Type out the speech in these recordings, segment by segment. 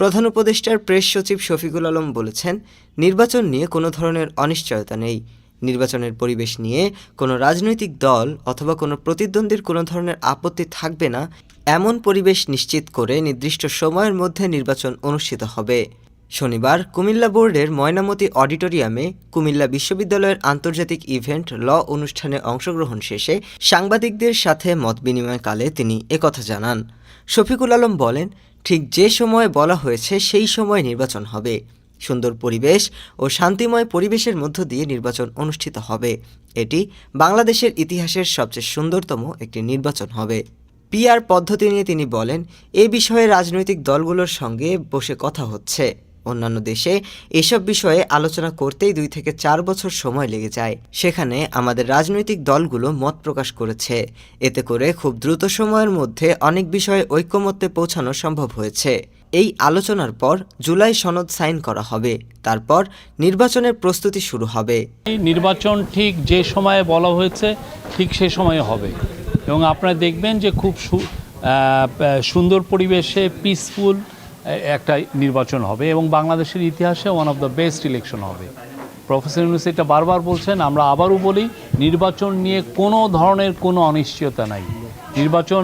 প্রধান উপদেষ্টার প্রেস সচিব শফিকুল আলম বলেছেন, নির্বাচন নিয়ে কোনো ধরনের অনিশ্চয়তা নেই। নির্বাচনের পরিবেশ নিয়ে কোনো রাজনৈতিক দল অথবা কোনো প্রতিদ্বন্দ্বীর কোনো ধরনের আপত্তি থাকবে না। এমন পরিবেশ নিশ্চিত করে নির্দিষ্ট সময়ের মধ্যে নির্বাচন অনুষ্ঠিত হবে। শনিবার কুমিল্লা বোর্ডের ময়নামতি অডিটোরিয়ামে কুমিল্লা বিশ্ববিদ্যালয়ের আন্তর্জাতিক ইভেন্ট ল অনুষ্ঠানে অংশগ্রহণ শেষে সাংবাদিকদের সাথে মত বিনিময়কালে তিনি একথা জানান। শফিকুল আলম বলেন, ঠিক যে সময় বলা হয়েছে সেই সময় নির্বাচন হবে। সুন্দর পরিবেশ ও শান্তিময় পরিবেশের মধ্য দিয়ে নির্বাচন অনুষ্ঠিত হবে। এটি বাংলাদেশের ইতিহাসের সবচেয়ে সুন্দরতম একটি নির্বাচন হবে। পিআর পদ্ধতি নিয়ে তিনি বলেন, এ বিষয়ে রাজনৈতিক দলগুলোর সঙ্গে বসে কথা হচ্ছে। অন্যান্য দেশে এসব বিষয়ে আলোচনা করতেই দুই থেকে চার বছর সময় লেগে যায়। সেখানে আমাদের রাজনৈতিক দলগুলো মত প্রকাশ করেছে। এতে করে খুব দ্রুত সময়ের মধ্যে অনেক বিষয়ে ঐক্যমত্যে পৌঁছানো সম্ভব হয়েছে। এই আলোচনার পর জুলাই সনদ সাইন করা হবে। তারপর নির্বাচনের প্রস্তুতি শুরু হবে। এই নির্বাচন ঠিক যে সময়ে বলা হয়েছে, ঠিক সে সময়ে হবে। এবং আপনারা দেখবেন যে খুব সুন্দর পরিবেশে পিসফুল একটা নির্বাচন হবে এবং বাংলাদেশের ইতিহাসে one of the best election হবে। প্রফেসর ইউনুস এটা বারবার বলছেন, আমরা আবারও বলি, নির্বাচন নিয়ে কোনো ধরনের কোনো অনিশ্চয়তা নাই। নির্বাচন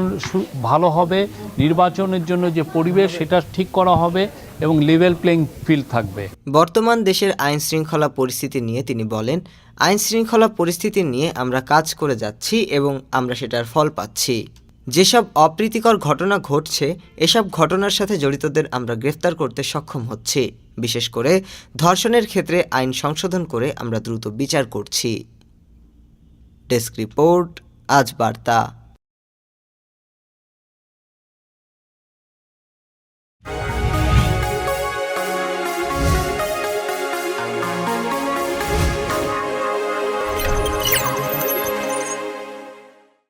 ভালো হবে, নির্বাচনের জন্য যে পরিবেশ, সেটা ঠিক করা হবে এবং লেভেল প্লেইং ফিল্ড থাকবে। বর্তমান দেশের আইন শৃঙ্খলা পরিস্থিতি নিয়ে তিনি বলেন, আইন শৃঙ্খলা পরিস্থিতি নিয়ে আমরা কাজ করে যাচ্ছি এবং আমরা সেটার ফল পাচ্ছি। যেসব অপ্রীতিকর ঘটনা ঘটছে, এসব ঘটনার সাথে জড়িতদের আমরা গ্রেফতার করতে সক্ষম হচ্ছি। বিশেষ করে ধর্ষণের ক্ষেত্রে আইন সংশোধন করে আমরা দ্রুত বিচার করছি। ডেস্ক রিপোর্ট, আজ বার্তা।